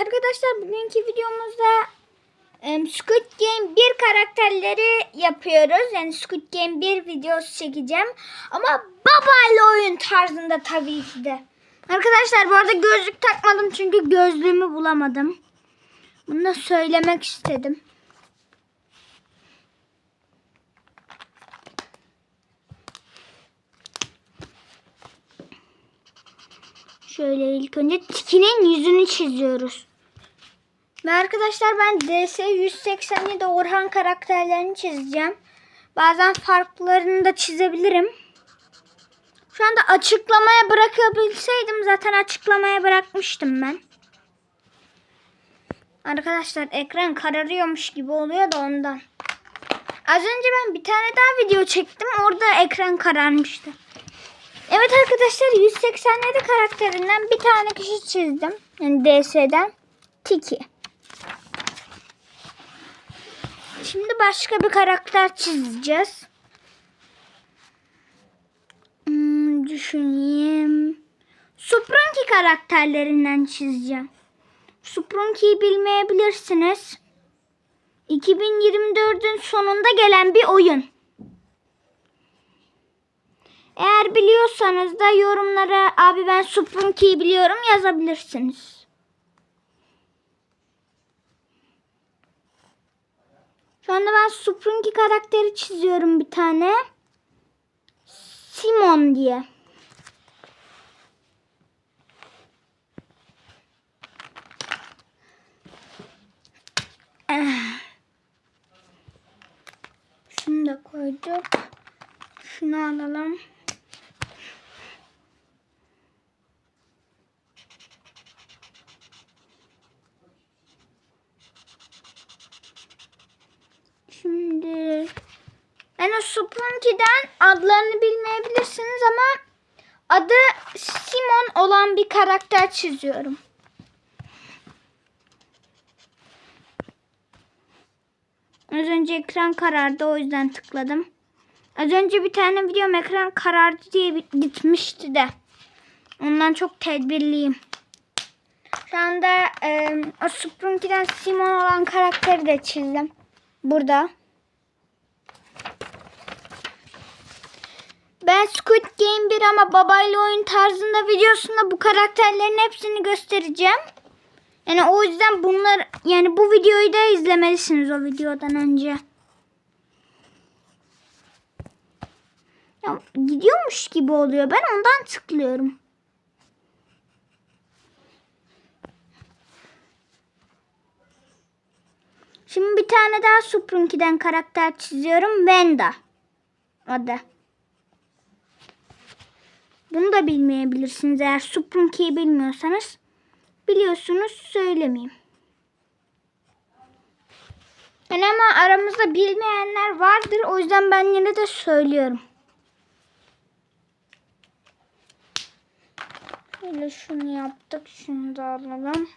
Arkadaşlar bugünkü videomuzda em, Squid Game 1 karakterleri yapıyoruz. Yani Squid Game 1 videosu çekeceğim. Ama babayla oyun tarzında tabii ki de. Arkadaşlar bu arada gözlük takmadım çünkü gözlüğümü bulamadım. Bunu da söylemek istedim. Şöyle ilk önce Tiki'nin yüzünü çiziyoruz. Ve arkadaşlar ben DS 187 Orhan karakterlerini çizeceğim. Bazen farklılarını da çizebilirim. Şu anda açıklamaya bırakabilseydim zaten açıklamaya bırakmıştım ben. Arkadaşlar ekran kararıyormuş gibi oluyor da ondan. Az önce ben bir tane daha video çektim. Orada ekran kararmıştı. Evet arkadaşlar 187 karakterinden bir tane kişi çizdim. Yani DS'den Tiki. Şimdi başka bir karakter çizeceğiz. Hmm, düşüneyim. Sprunky karakterlerinden çizeceğim. Sprunky'yi bilmeyebilirsiniz. 2024'ün sonunda gelen bir oyun. Eğer biliyorsanız da yorumlara abi ben Sprunky'yi biliyorum yazabilirsiniz. Şu anda ben Sprunky karakteri çiziyorum bir tane. Simon diye. Eh. Şunu da koyduk. Şunu alalım. Şimdi Sprunky'den adlarını bilmeyebilirsiniz ama adı Simon olan bir karakter çiziyorum. Az önce ekran karardı o yüzden tıkladım. Az önce bir tane videom ekran karardı diye bit- gitmişti de. Ondan çok tedbirliyim. Şu anda e, o Sprunky'den Simon olan karakteri de çizdim. Burada. Ben Squid Game 1 ama babayla oyun tarzında videosunda bu karakterlerin hepsini göstereceğim. Yani o yüzden bunlar yani bu videoyu da izlemelisiniz o videodan önce. Ya gidiyormuş gibi oluyor. Ben ondan tıklıyorum. Şimdi bir tane daha Sprunky'den karakter çiziyorum. Venda. Adı. Bunu da bilmeyebilirsiniz eğer Sprunky'yi bilmiyorsanız. Biliyorsunuz söylemeyeyim. Yani ama aramızda bilmeyenler vardır. O yüzden ben yine de söylüyorum. Şöyle şunu yaptık. Şunu da alalım.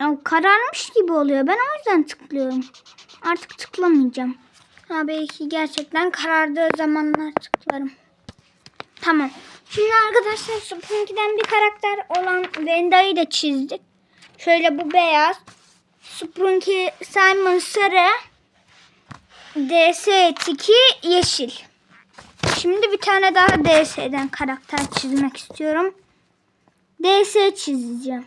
Ya kararmış gibi oluyor. Ben o yüzden tıklıyorum. Artık tıklamayacağım. Ha belki gerçekten karardığı zamanlar tıklarım. Tamam. Şimdi arkadaşlar Sprunky'den bir karakter olan Venda'yı da çizdik. Şöyle bu beyaz. Sprunky Simon sarı. DS Tiki yeşil. Şimdi bir tane daha DS'den karakter çizmek istiyorum. DS çizeceğim.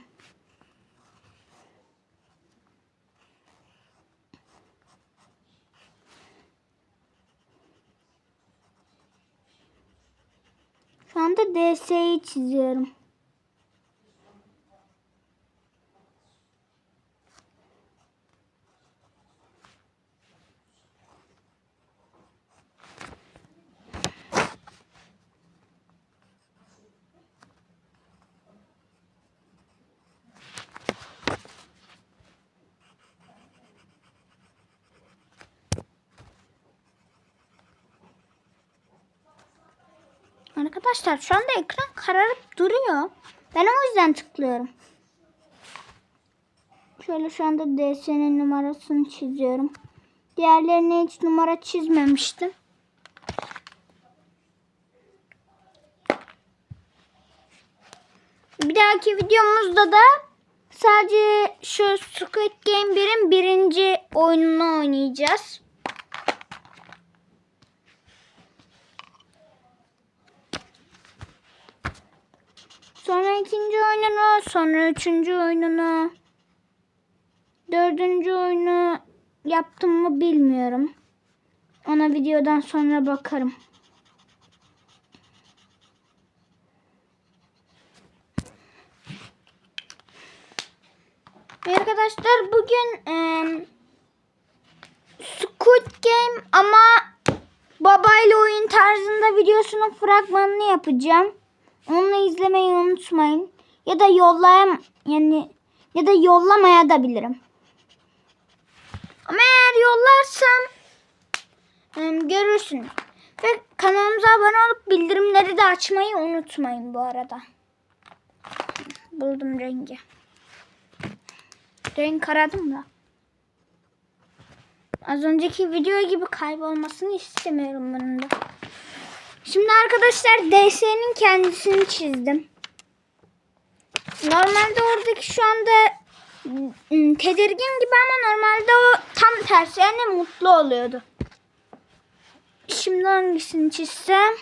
Şu anda DS'yi çiziyorum. Arkadaşlar şu anda ekran kararıp duruyor. Ben o yüzden tıklıyorum. Şöyle şu anda DS'nin numarasını çiziyorum. Diğerlerine hiç numara çizmemiştim. Bir dahaki videomuzda da sadece şu Squid Game 1'in birinci oyununu oynayacağız. Sonra ikinci oyununu, sonra üçüncü oyununu, dördüncü oyunu yaptım mı bilmiyorum. Ona videodan sonra bakarım. Arkadaşlar bugün eee Squid Game ama babayla oyun tarzında videosunun fragmanını yapacağım. Onu izlemeyi unutmayın. Ya da yollayam yani ya da yollamaya da bilirim. Ama eğer yollarsam görürsünüz. Ve kanalımıza abone olup bildirimleri de açmayı unutmayın bu arada. Buldum rengi. Renk aradım da. Az önceki video gibi kaybolmasını istemiyorum bunun da. Şimdi arkadaşlar DS'nin kendisini çizdim. Normalde oradaki şu anda ım, tedirgin gibi ama normalde o tam tersi yani mutlu oluyordu. Şimdi hangisini çizsem?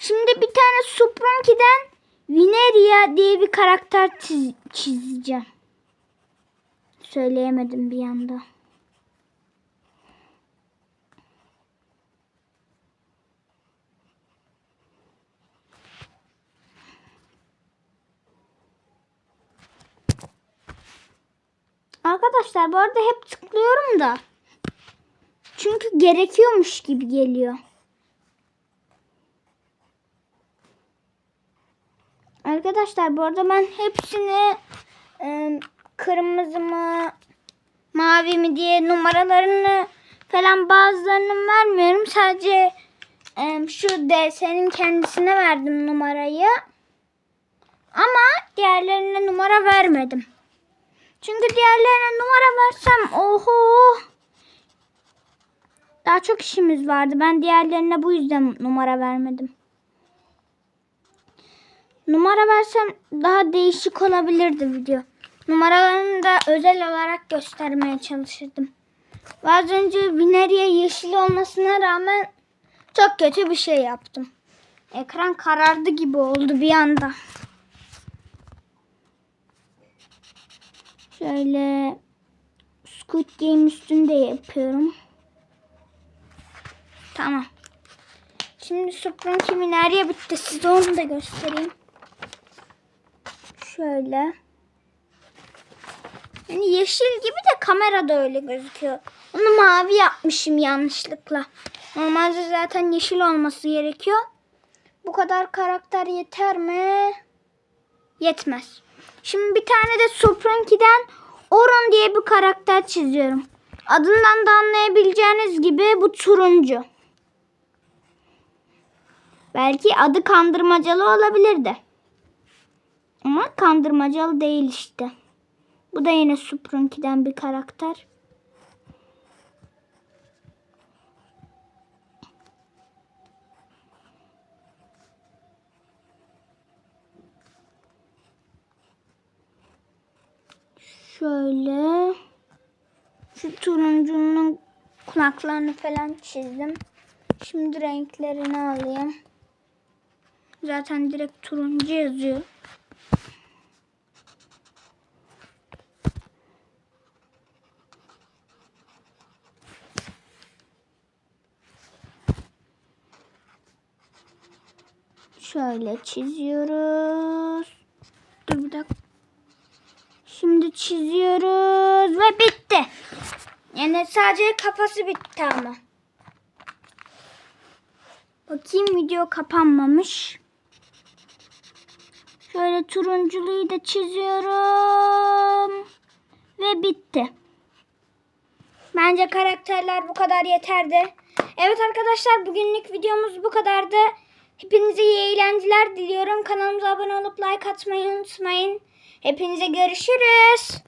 Şimdi bir tane Suprunki'den Vineria diye bir karakter çiz- çizeceğim. Söyleyemedim bir anda. Arkadaşlar bu arada hep tıklıyorum da. Çünkü gerekiyormuş gibi geliyor. Arkadaşlar bu arada ben hepsini e, kırmızı mı mavi mi diye numaralarını falan bazılarını vermiyorum. Sadece e, şu DS'nin kendisine verdim numarayı. Ama diğerlerine numara vermedim. Çünkü diğerlerine numara versem oho daha çok işimiz vardı. Ben diğerlerine bu yüzden numara vermedim. Numara versem daha değişik olabilirdi video. Numaralarını da özel olarak göstermeye çalışırdım. Az önce Vineria yeşil olmasına rağmen çok kötü bir şey yaptım. Ekran karardı gibi oldu bir anda. Şöyle Squid Game üstünde yapıyorum. Tamam. Şimdi Supreme kimin nereye bitti size onu da göstereyim. Şöyle. Yani yeşil gibi de kamerada öyle gözüküyor. Onu mavi yapmışım yanlışlıkla. Normalde zaten yeşil olması gerekiyor. Bu kadar karakter yeter mi? Yetmez. Şimdi bir tane de Sopranki'den Oron diye bir karakter çiziyorum. Adından da anlayabileceğiniz gibi bu turuncu. Belki adı kandırmacalı olabilirdi. Ama kandırmacalı değil işte. Bu da yine Suprunki'den bir karakter. Şöyle şu turuncunun kulaklarını falan çizdim. Şimdi renklerini alayım. Zaten direkt turuncu yazıyor. Şöyle çiziyoruz. Dur bir dakika. Şimdi çiziyoruz ve bitti. Yani sadece kafası bitti ama. Bakayım video kapanmamış. Şöyle turunculuyu da çiziyorum. Ve bitti. Bence karakterler bu kadar yeterdi. Evet arkadaşlar bugünlük videomuz bu kadardı. Hepinize iyi eğlenceler diliyorum. Kanalımıza abone olup like atmayı unutmayın. Hepinize görüşürüz.